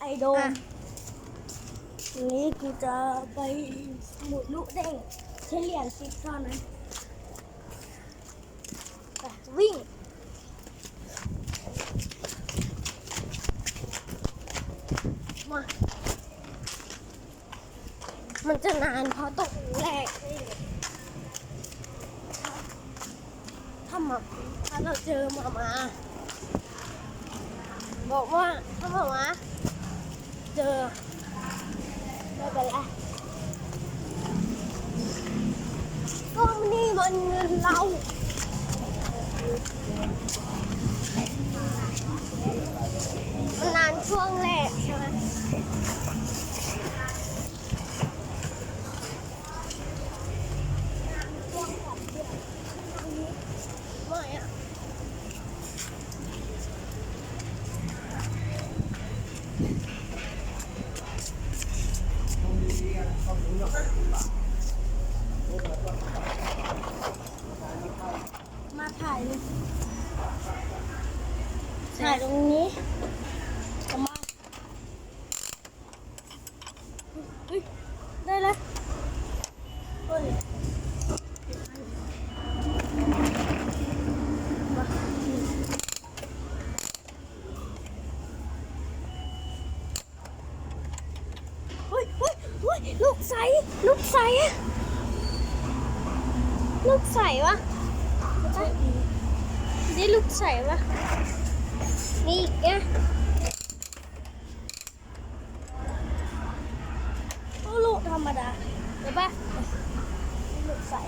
ไอโดมนี้กูจะไปหมุดลูกเด้งใช้เหรียญสิบเท่านั้นวิ่งมามันจะนานเพราะตรงแรกถ้ามาถ้าเราเจอมามาบอกว่าถ้ามามา เจอ ไม่เป็นไรก็นี่มันเงินเรา มันนานช่วงแรกใช่ไหม มาถ่ายเลยถ่ายตรงนี้เอามาเฮ้ยได้แล้วเฮ้ยเฮ้ย ลูกใส ลูกใส ลูกใสวะนี่ลูกใสวะมีอีกนะลูกธรรมดาเดี๋ยวปะลูกใส